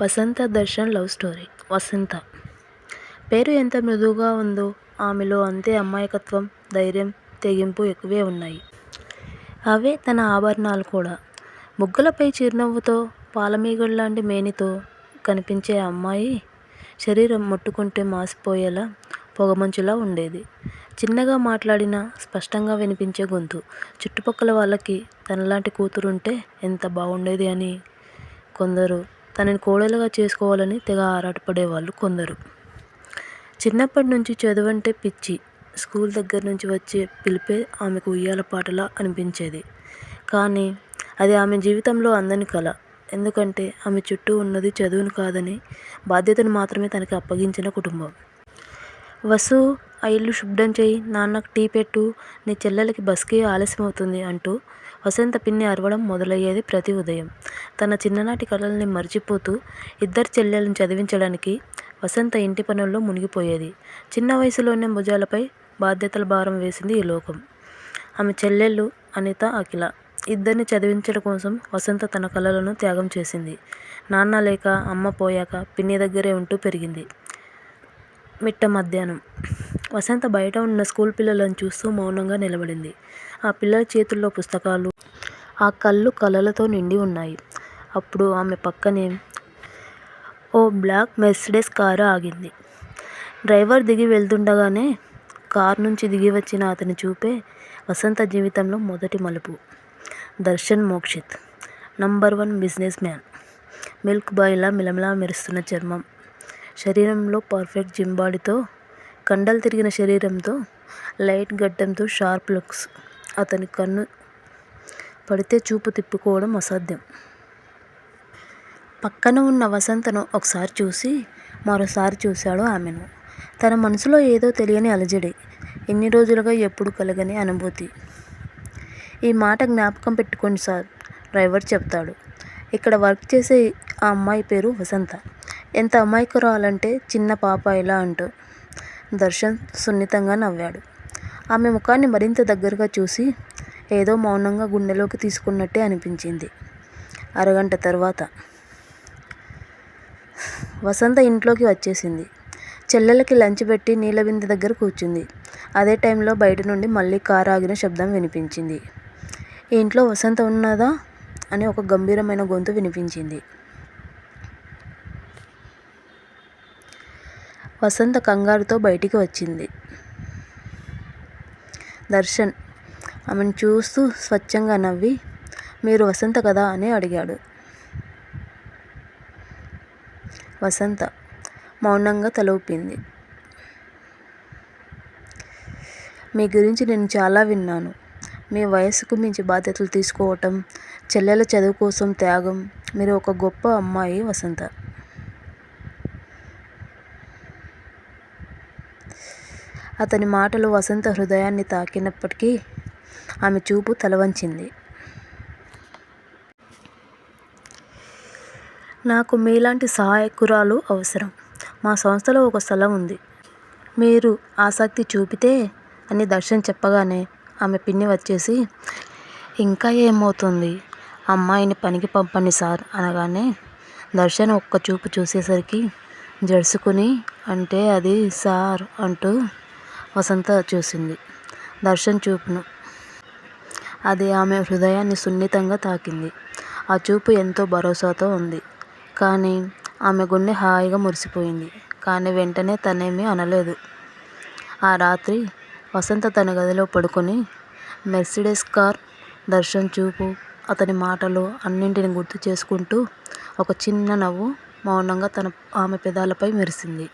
Vasantha Darshan love story. వసంత. పేరు ఎంత మృదువుగా ఉందో ఆమెలో అంతే అమాయకత్వం ధైర్యం తెగింపు ఎక్కువే ఉన్నాయి. అవే తన ఆభరణాలు కూడా. ముగ్గులపై చిరునవ్వుతో పాలమీగడలాంటి మేనితో కనిపించే అమ్మాయి శరీరం ముట్టుకుంటే మాసిపోయేలా పొగమంచులా ఉండేది. చిన్నగా మాట్లాడినా స్పష్టంగా వినిపించే గొంతు. చుట్టుపక్కల వాళ్ళకి తనలాంటి కూతురుంటే ఎంత బాగుండేది అని కొందరు తనని కోడలుగా చేసుకోవాలని తెగ ఆరాటపడేవాళ్ళు కొందరు. చిన్నప్పటి నుంచి చదువంటే పిచ్చి. స్కూల్ దగ్గర నుంచి వచ్చే పిలిపే ఆమెకు ఉయ్యాల పాటలా అనిపించేది. కానీ అది ఆమె జీవితంలో అందని కల. ఎందుకంటే ఆమె చుట్టూ ఉన్నది చదువును కాదని బాధ్యతను మాత్రమే తనకి అప్పగించిన కుటుంబం. వసు ఆ ఇల్లు శుభ్రం చేయి నాన్నకు టీ పెట్టు నీ చెల్లెలకి బస్కి ఆలస్యం అవుతుంది అంటూ వసంత పిన్ని అరవడం మొదలయ్యేది ప్రతి ఉదయం. తన చిన్ననాటి కలల్ని మర్చిపోతూ ఇద్దరు చెల్లెలను చదివించడానికి వసంత ఇంటి పనుల్లో మునిగిపోయేది. చిన్న వయసులోనే భుజాలపై బాధ్యతల భారం వేసింది ఈ లోకం. ఆమె చెల్లెళ్ళు అనిత అఖిల ఇద్దరిని చదివించడం కోసం వసంత తన కళలను త్యాగం చేసింది. నాన్న లేక అమ్మ పోయాక పిన్ని దగ్గరే ఉంటూ పెరిగింది. మిట్ట మధ్యాహ్నం వసంత బయట ఉన్న స్కూల్ పిల్లలను చూస్తూ మౌనంగా నిలబడింది. ఆ పిల్లల చేతుల్లో పుస్తకాలు ఆ కళ్ళు కలలతో నిండి ఉన్నాయి. అప్పుడు ఆమె పక్కనే ఓ బ్లాక్ మెర్సిడెస్ కారు ఆగింది. డ్రైవర్ దిగి వెళ్తుండగానే కారు నుంచి దిగి వచ్చిన అతని చూపే వసంత జీవితంలో మొదటి మలుపు. Darshan Mokshith number one businessman. Milk బాయ్లా మిలమిలా మెరుస్తున్న చర్మం. శరీరంలో పర్ఫెక్ట్ జిమ్ బాడీతో కండలు తిరిగిన శరీరంతో లైట్ గడ్డంతో షార్ప్ లుక్స్. అతని కన్ను పడితే చూపు తిప్పుకోవడం అసాధ్యం. పక్కన ఉన్న వసంతను ఒకసారి చూసి మరోసారి చూశాడు ఆమెను. తన మనసులో ఏదో తెలియని అలజడి. ఎన్ని రోజులుగా ఎప్పుడు కలగని అనుభూతి. ఈ మాట జ్ఞాపకం పెట్టుకోండి సార్ డ్రైవర్ చెప్తాడు. ఇక్కడ వర్క్ చేసే ఆ అమ్మాయి పేరు వసంత. ఎంత అమాయకురాలంటే చిన్న పాప ఇలా అంటూ దర్శన్ సున్నితంగా నవ్వాడు. ఆమె ముఖాన్ని మరింత దగ్గరగా చూసి ఏదో మౌనంగా గుండెలోకి తీసుకున్నట్టే అనిపించింది. అరగంట తర్వాత వసంత ఇంట్లోకి వచ్చేసింది. చెల్లెలకి లంచ్ పెట్టి నీళ్ళ దగ్గర కూర్చుంది. అదే టైంలో బయట నుండి మళ్ళీ కారు ఆగిన శబ్దం వినిపించింది. ఇంట్లో వసంత ఉన్నదా? అని ఒక గంభీరమైన గొంతు వినిపించింది. వసంత కంగారుతో బయటికి వచ్చింది. దర్శన్ ఆమెను చూస్తూ స్వచ్ఛంగా నవ్వి మీరు వసంత కదా అని అడిగాడు. వసంత మౌనంగా తల ఊపింది. మీ గురించి నేను చాలా విన్నాను. మీ వయసుకు మించి బాధ్యతలు తీసుకోవటం చెల్లెల చదువు కోసం త్యాగం మీరు ఒక గొప్ప అమ్మాయి వసంత. అతని మాటలు వసంత హృదయాన్ని తాకినప్పటికీ ఆమె చూపు తలవంచింది. నాకు మీలాంటి సహాయకురాలు అవసరం. మా సంస్థలో ఒక స్థలం ఉంది. మీరు ఆసక్తి చూపితే అని దర్శన్ చెప్పగానే ఆమె పిన్ని వచ్చేసి ఇంకా ఏమవుతుంది? అమ్మాయిని పనికి పంపండి సార్ అనగానే దర్శన్ ఒక్క చూపు చూసేసరికి జడుసుకుని అంటే అది సార్ అంటూ వసంత చూసింది. దర్శన్ చూపును. అది ఆమె హృదయాన్ని సున్నితంగా తాకింది. ఆ చూపు ఎంతో భరోసాతో ఉంది. కానీ ఆమె గుండె హాయిగా మురిసిపోయింది. కానీ వెంటనే తనేమీ అనలేదు. ఆ రాత్రి వసంత తన గదిలో పడుకొని మెర్సిడెస్ కార్ దర్శన్ చూపు అతని మాటలు అన్నింటిని గుర్తు చేసుకుంటూ ఒక చిన్న నవ్వు మౌనంగా తన ఆమె పెదాలపై మెరిసింది.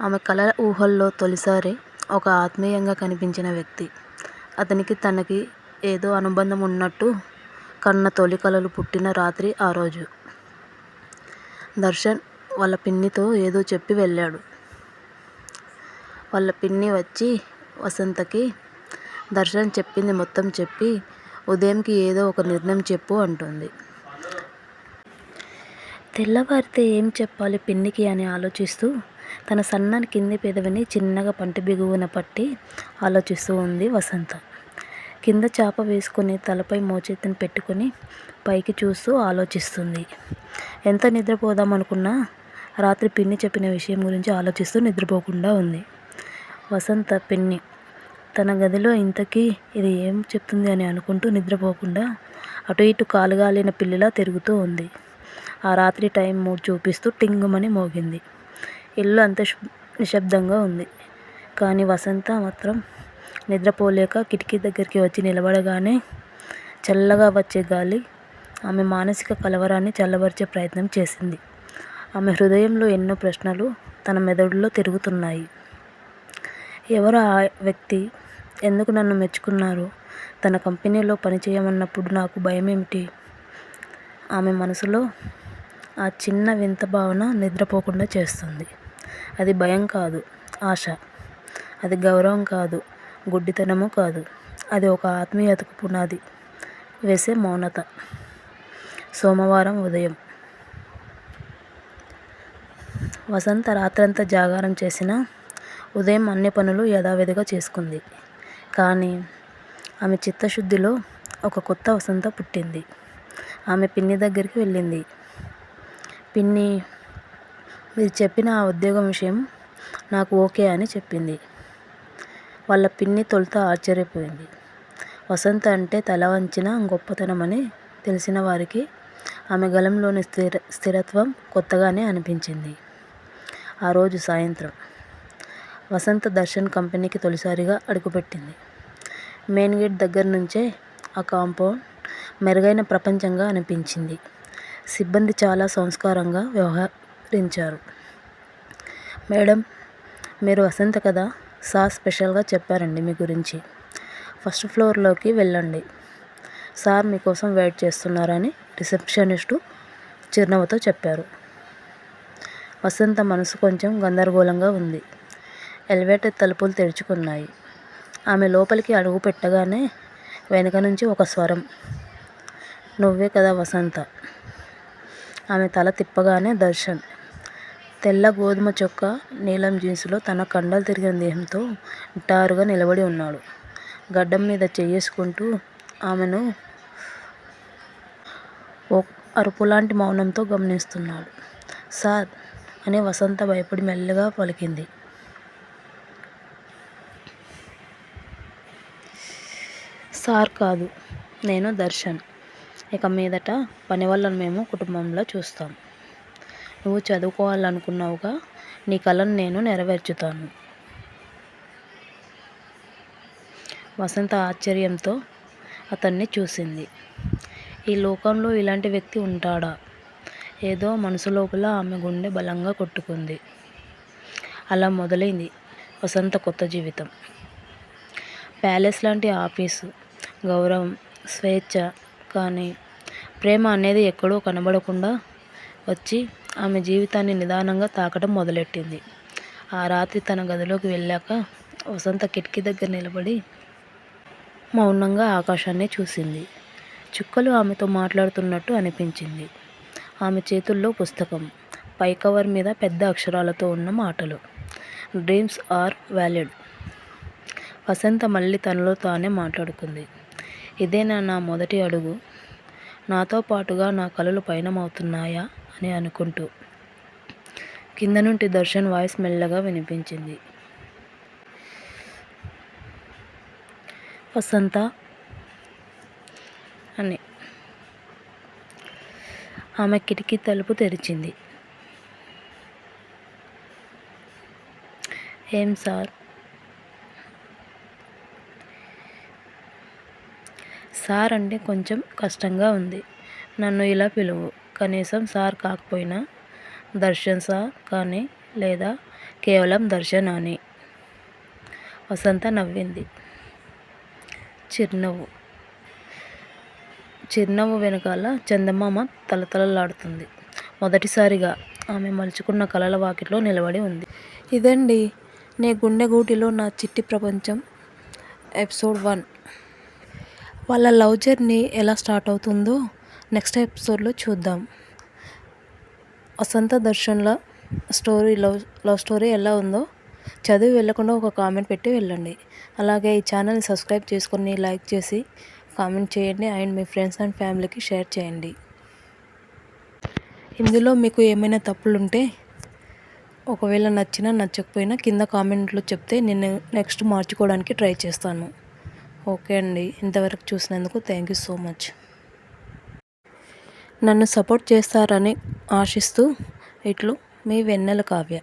ఆమె కల ఊహల్లో తొలిసారి ఒక ఆత్మీయంగా కనిపించిన వ్యక్తి. అతనికి తనకి ఏదో అనుబంధం ఉన్నట్టు కన్న తొలి కలలు పుట్టిన రాత్రి ఆ రోజు. దర్శన్ వాళ్ళ పిన్నితో ఏదో చెప్పి వెళ్ళాడు. వాళ్ళ పిన్ని వచ్చి వసంతకి దర్శన్ చెప్పింది మొత్తం చెప్పి ఉదయంకి ఏదో ఒక నిర్ణయం చెప్పు అంటుంది. తెల్లవారితే ఏం చెప్పాలి పిన్నికి అని ఆలోచిస్తూ తన సన్నని కింది పెదవిని చిన్నగా పంటి బిగువున పట్టి ఆలోచిస్తూ ఉంది వసంత. కింద చాప వేసుకుని తలపై మోచేతిని పెట్టుకుని పైకి చూస్తూ ఆలోచిస్తుంది. ఎంత నిద్రపోదాం అనుకున్నా? రాత్రి పిన్ని చెప్పిన విషయం గురించి ఆలోచిస్తూ నిద్రపోకుండా ఉంది. వసంత పిన్ని తన గదిలో ఇంతకీ ఇది ఏం చెప్తుంది అని అనుకుంటూ నిద్రపోకుండా అటు ఇటు కాలుగాలిన పిల్లిలా తిరుగుతూ ఉంది. ఆ రాత్రి టైం మూడు చూపిస్తూ టింగుమని మోగింది. ఇల్లు అంత నిశ్శబ్దంగా ఉంది. కానీ వసంత మాత్రం నిద్రపోలేక కిటికీ దగ్గరికి వచ్చి నిలబడగానే చల్లగా వచ్చే గాలి ఆమె మానసిక కలవరాన్ని చల్లబరిచే ప్రయత్నం చేసింది. ఆమె హృదయంలో ఎన్నో ప్రశ్నలు తన మెదడులో తిరుగుతున్నాయి. ఎవరు ఆ వ్యక్తి? ఎందుకు నన్ను మెచ్చుకున్నారు? తన కంపెనీలో పనిచేయమన్నప్పుడు నాకు భయం ఏమిటి ఆమె మనసులో ఆ చిన్న వింత భావన నిద్రపోకుండా చేస్తుంది. అది భయం కాదు ఆశ. అది గౌరవం కాదు గుడ్డితనము కాదు. అది ఒక ఆత్మీయతకు పునాది వేసే మౌనత. సోమవారం ఉదయం. వసంత రాత్రంతా జాగారం చేసిన ఉదయం అన్ని పనులు యథావిధిగా చేసుకుంది. కానీ ఆమె చిత్తశుద్ధిలో ఒక కొత్త వసంత పుట్టింది. ఆమె పిన్ని దగ్గరికి వెళ్ళింది. పిన్ని మీరు చెప్పిన ఆ ఉద్యోగం విషయం నాకు ఓకే అని చెప్పింది. వాళ్ళ పిన్ని తొలుత ఆశ్చర్యపోయింది. వసంత అంటే తల వంచిన గొప్పతనమని తెలిసిన వారికి ఆమె గలంలోని స్థిర స్థిరత్వం కొత్తగానే అనిపించింది. ఆ రోజు సాయంత్రం వసంత దర్శన్ కంపెనీకి తొలిసారిగా అడుగుపెట్టింది. మెయిన్ గేట్ దగ్గర నుంచే ఆ కాంపౌండ్ మెరుగైన ప్రపంచంగా అనిపించింది. సిబ్బంది చాలా సంస్కారంగా వ్యవహ వ్యవహరించారు మేడం మీరు వసంత కదా సార్ స్పెషల్గా చెప్పారండి మీ గురించి. ఫస్ట్ ఫ్లోర్లోకి వెళ్ళండి. సార్ మీకోసం వెయిట్ చేస్తున్నారని రిసెప్షనిస్టు చిరునవ్వుతో చెప్పారు. వసంత మనసు కొంచెం గందరగోళంగా ఉంది. ఎలివేటర్ తలుపులు తెరుచుకున్నాయి. ఆమె లోపలికి అడుగు పెట్టగానే వెనుక నుంచి ఒక స్వరం నువ్వే కదా వసంత. ఆమె తల తిప్పగానే దర్శన్ తెల్ల గోధుమ చొక్కా నీలం జీన్సులో తన కండలు తిరిగిన దేహంతో నిటారుగా నిలబడి ఉన్నాడు. గడ్డం మీద చెయ్యేసుకుంటూ ఆమెను ఓ అరుపులాంటి మౌనంతో గమనిస్తున్నాడు. సార్ అని వసంత భయపడి మెల్లగా పలికింది. సార్ కాదు నేను దర్శన్. ఇక మీదట పని వల్ల మేము కుటుంబంలో చూస్తాం. నువ్వు చదువుకోవాలనుకున్నావుగా నీ కలను నేను నెరవేర్చుతాను. వసంత ఆశ్చర్యంతో అతన్ని చూసింది. ఈ లోకంలో ఇలాంటి వ్యక్తి ఉంటాడా? ఏదో మనసు లోపల ఆమె గుండె బలంగా కొట్టుకుంది. అలా మొదలైంది వసంత కొత్త జీవితం. ప్యాలెస్ లాంటి ఆఫీసు గౌరవం స్వేచ్ఛ కానీ ప్రేమ అనేది ఎక్కడో కనబడకుండా వచ్చి ఆమె జీవితాన్ని నిదానంగా తాకడం మొదలెట్టింది. ఆ రాత్రి తన గదిలోకి వెళ్ళాక వసంత కిటికీ దగ్గర నిలబడి మౌనంగా ఆకాశాన్ని చూసింది. చుక్కలు ఆమెతో మాట్లాడుతున్నట్టు అనిపించింది. ఆమె చేతుల్లో పుస్తకం పై కవర్ మీద పెద్ద అక్షరాలతో ఉన్న మాటలు. Dreams are valid. వసంత మళ్ళీ తనలో తానే మాట్లాడుకుంది. ఇదేనా నా మొదటి అడుగు? నాతో పాటుగా నా కలలు పయనమవుతున్నాయా? అని అనుకుంటూ. కింద నుండి దర్శన్ వాయిస్ మెల్లగా వినిపించింది. వసంత అని. ఆమె కిటికీ తలుపు తెరిచింది. ఏం సార్? సార్ అంటే కొంచెం కష్టంగా ఉంది. నన్ను ఇలా పిలువు. కనీసం సార్ కాకపోయినా దర్శన్ సార్ కానీ లేదా కేవలం దర్శన్ అని. వసంత నవ్వింది. చిరునవ్వు. చిరునవ్వు వెనకాల చందమామ తలతలలాడుతుంది. మొదటిసారిగా ఆమె మలుచుకున్న కలల వాకిట్లో నిలబడి ఉంది. ఇదండి నీ గుండె గూటిలో నా చిట్టి ప్రపంచం ఎపిసోడ్ వన్. వాళ్ళ లవ్ జర్నీ ఎలా స్టార్ట్ అవుతుందో నెక్స్ట్ ఎపిసోడ్లో చూద్దాం. వసంత దర్శన్ల స్టోరీ లవ్ లవ్ స్టోరీ ఎలా ఉందో చదివి వెళ్ళకుండా ఒక కామెంట్ పెట్టి వెళ్ళండి. అలాగే ఈ ఛానల్ని సబ్స్క్రైబ్ చేసుకొని లైక్ చేసి కామెంట్ చేయండి అండ్ మీ ఫ్రెండ్స్ అండ్ ఫ్యామిలీకి షేర్ చేయండి. ఇందులో మీకు ఏమైనా తప్పులుంటే ఒకవేళ నచ్చినా నచ్చకపోయినా కింద కామెంట్లో చెప్తే నేను నెక్స్ట్ మార్చుకోవడానికి ట్రై చేస్తాను. ఓకే అండి. ఇంతవరకు చూసినందుకు థ్యాంక్ యూ సో మచ్. నన్ను సపోర్ట్ చేస్తారని ఆశిస్తూ ఇట్లు మీ వెన్నెల కావ్య.